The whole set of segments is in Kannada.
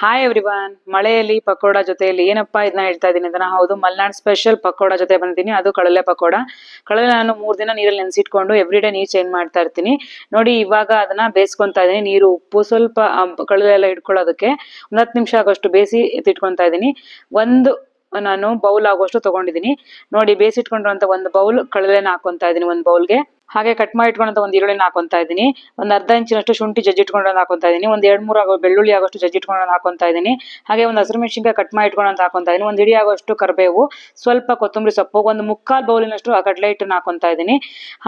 ಹಾಯ್ ಎವ್ರಿವನ್ ಮಳೆಯಲ್ಲಿ, ಪಕೋಡ ಜೊತೆಯಲ್ಲಿ ಏನಪ್ಪ ಇದನ್ನ ಹೇಳ್ತಾ ಇದ್ದೀನಿ ಅಂತ ಹೌದು. ಮಲ್ನಾಡ್ ಸ್ಪೆಷಲ್ ಪಕೋಡ ಜೊತೆ ಬಂದಿದ್ದೀನಿ. ಅದು ಕಳಲೆ ಪಕೋಡ. ಕಳಲೆ ನಾನು ಮೂರ್ ದಿನ ನೀರಲ್ಲಿ ನೆನೆಸಿಟ್ಕೊಂಡು ಎವ್ರಿ ಡೇ ನೀರು ಚೇಂಜ್ ಮಾಡ್ತಾ ಇರ್ತೀನಿ. ನೋಡಿ, ಇವಾಗ ಅದನ್ನ ಬೇಸ್ಕೊಂತ ಇದೀನಿ ನೀರು, ಉಪ್ಪು ಸ್ವಲ್ಪ ಕಳಲೆ ಎಲ್ಲ ಇಟ್ಕೊಳ್ಳೋದಕ್ಕೆ ಒಂದ್ ಹತ್ತು ನಿಮಿಷ ಆಗೋಷ್ಟು ಬೇಯಿಸಿ ಎತ್ತಿಟ್ಕೊತಾ ಇದ್ದೀನಿ. ಒಂದು ನಾನು ಬೌಲ್ ಆಗುವಷ್ಟು ತಗೊಂಡಿದ್ದೀನಿ. ನೋಡಿ ಬೇಯಿಸಿಟ್ಕೊಂಡಿರುವಂತ ಒಂದು ಬೌಲ್ ಕಳಲೆನ ಹಾಕೊಂತ ಇದೀನಿ ಒಂದು ಬೌಲ್ಗೆ. ಹಾಗೆ ಕಟ್ ಮಾಡಿ ಇಟ್ಕೊಂಡಂತ ಒಂದು ಈರುಳ್ಳಿನ ಹಾಕೊಂತ ಇದೀನಿ ಒಂದು ಅರ್ಧ ಇಂಚಿನಷ್ಟು ಶುಂಠಿ ಜಜ್ಜಿಟ್ಕೊಂಡು ಹಾಕೊಂತ ಇದೀನಿ ಒಂದ್ ಎರಡ್ ಮೂರು ಆಗೋ ಬೆಳ್ಳುಳ್ಳಿ ಆಗೋಷ್ಟು ಜಜ್ಜಿಟ್ಕೊಂಡು ಹಾಕೊಂತ ಇದೀನಿ ಹಾಗೆ ಒಂದು ಹಸಿರು ಮೆಣಸಿನಕಾಯಿ ಕಟ್ ಮಾಡಿ ಇಟ್ಕೊಂಡಂತ ಹಾಕೊಂತ ಇದೀನಿ ಒಂದು ಹಿಡಿ ಆಗೋಷ್ಟು ಕರಿಬೇವು, ಸ್ವಲ್ಪ ಕೊತ್ತಂಬರಿ ಸೊಪ್ಪು, ಒಂದು ಮುಕ್ಕಾಲ್ ಬೌಲಿನಷ್ಟು ಆ ಕಡಲೆ ಹಿಟ್ಟನ್ನ ಹಾಕೊಂತ ಇದೀನಿ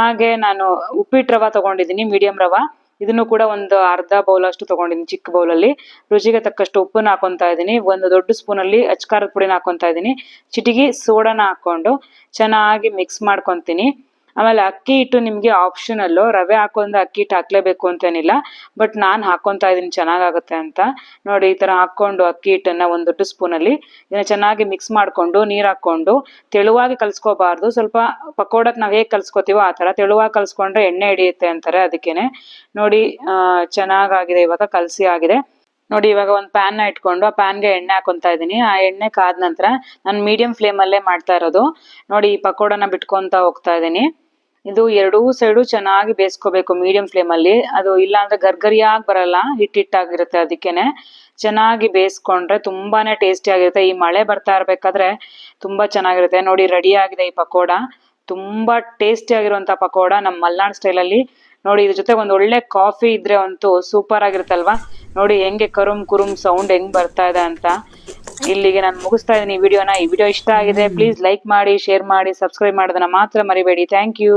ಹಾಗೆ ನಾನು ಉಪ್ಪಿಟ್ಟು ರವಾ ತಗೊಂಡಿದ್ದೀನಿ, ಮೀಡಿಯಂ ರವ. ಇದನ್ನು ಕೂಡ ಒಂದು ಅರ್ಧ ಬೌಲ್ ಅಷ್ಟು ತಗೊಂಡಿದ್ದೀನಿ, ಚಿಕ್ಕ ಬೌಲಲ್ಲಿ ರುಚಿಗೆ ತಕ್ಕಷ್ಟು ಉಪ್ಪನ್ನ ಹಾಕೊತಾ ಇದ್ದೀನಿ. ಒಂದು ದೊಡ್ಡ ಸ್ಪೂನಲ್ಲಿ ಅಚ್ಕಾರದ ಪುಡಿನ ಹಾಕೊತಾ ಇದ್ದೀನಿ. ಚಿಟಿಗೆ ಸೋಡಾನ ಹಾಕೊಂಡು ಚೆನ್ನಾಗಿ ಮಿಕ್ಸ್ ಮಾಡ್ಕೊತೀನಿ. ಆಮೇಲೆ ಅಕ್ಕಿ ಹಿಟ್ಟು ನಿಮಗೆ ಆಪ್ಷನಲ್ಲು ರವೆ ಹಾಕೊಂಡ್ರೆ ಅಕ್ಕಿ ಹಿಟ್ಟು ಹಾಕ್ಲೇಬೇಕು ಅಂತೇನಿಲ್ಲ ಬಟ್ ನಾನು ಹಾಕೊತಾ ಇದ್ದೀನಿ, ಚೆನ್ನಾಗಾಗುತ್ತೆ ಅಂತ. ನೋಡಿ, ಈ ತರ ಹಾಕೊಂಡು ಅಕ್ಕಿ ಹಿಟ್ಟನ್ನ ಒಂದು ದೊಡ್ಡ ಸ್ಪೂನಲ್ಲಿ ಇದನ್ನ ಚೆನ್ನಾಗಿ ಮಿಕ್ಸ್ ಮಾಡಿಕೊಂಡು, ನೀರು ಹಾಕೊಂಡು ತೆಳುವಾಗಿ ಕಲ್ಸ್ಕೋಬಾರ್ದು. ಸ್ವಲ್ಪ ಪಕೋಡಕ್ಕೆ ನಾವು ಹೇಗೆ ಕಲ್ಸ್ಕೊತೀವೋ ಆ ಥರ ತೆಳುವಾಗಿ ಕಲ್ಸ್ಕೊಂಡ್ರೆ ಎಣ್ಣೆ ಹಿಡಿಯುತ್ತೆ ಅಂತಾರೆ ಅದಕ್ಕೇನೆ. ನೋಡಿ ಚೆನ್ನಾಗಾಗಿದೆ, ಇವಾಗ ಕಲಸಿ ಆಗಿದೆ. ನೋಡಿ, ಇವಾಗ ಒಂದು ಪ್ಯಾನ್ನ ಇಟ್ಕೊಂಡು ಆ ಪ್ಯಾನ್ಗೆ ಎಣ್ಣೆ ಹಾಕೊಂತಾ ಇದೀನಿ ಆ ಎಣ್ಣೆ ಕಾದ ನಂತರ ನಾನು ಮೀಡಿಯಂ ಫ್ಲೇಮ್ ಅಲ್ಲೇ ಮಾಡ್ತಾ ಇರೋದು. ನೋಡಿ, ಈ ಪಕೋಡನ ಬಿಟ್ಕೊಂತ ಹೋಗ್ತಾ ಇದೀನಿ ಇದು ಎರಡೂ ಸೈಡು ಚೆನ್ನಾಗಿ ಬೇಯಿಸ್ಕೋಬೇಕು ಮೀಡಿಯಂ ಫ್ಲೇಮ್ ಅಲ್ಲಿ. ಅದು ಇಲ್ಲ ಅಂದ್ರೆ ಗರ್ಗರಿಯಾಗಿ ಬರಲ್ಲ ಹಿಟ್ ಹಿಟ್ಟಾಗಿರುತ್ತೆ ಅದಕ್ಕೇನೆ. ಚೆನ್ನಾಗಿ ಬೇಯಿಸ್ಕೊಂಡ್ರೆ ತುಂಬಾನೇ ಟೇಸ್ಟಿ ಆಗಿರುತ್ತೆ. ಈ ಮಳೆ ಬರ್ತಾ ಇರಬೇಕಾದ್ರೆ ತುಂಬಾ ಚೆನ್ನಾಗಿರುತ್ತೆ. ನೋಡಿ ರೆಡಿ ಆಗಿದೆ ಈ ಪಕೋಡ. ತುಂಬಾ ಟೇಸ್ಟಿ ಆಗಿರುವಂತ ಪಕೋಡ ನಮ್ಮ ಮಲ್ನಾಡ್ ಸ್ಟೈಲ್ ಅಲ್ಲಿ. ನೋಡಿ, ಇದ್ರ ಜೊತೆ ಒಂದು ಒಳ್ಳೆ ಕಾಫಿ ಇದ್ರೆ ಅಂತೂ ಸೂಪರ್ ಆಗಿರುತ್ತಲ್ವಾ? ನೋಡಿ, ಹೆಂಗೆ ಕರುಮ್, ಕುರುಮ್ ಸೌಂಡ್ ಹೆಂಗ್ ಬರ್ತಾ ಇದೆ ಅಂತ. ಇಲ್ಲಿಗೆ ನಾನು ಮುಗಿಸ್ತಾ ಇದ್ದೀನಿ ಈ ವಿಡಿಯೋನ. ಈ ವಿಡಿಯೋ ಇಷ್ಟ ಆಗಿದೆ ಪ್ಲೀಸ್ ಲೈಕ್ ಮಾಡಿ ಶೇರ್ ಮಾಡಿ ಸಬ್ಸ್ಕ್ರೈಬ್ ಮಾಡೋದನ್ನ ಮಾತ್ರ ಮರಿಬೇಡಿ. Thank you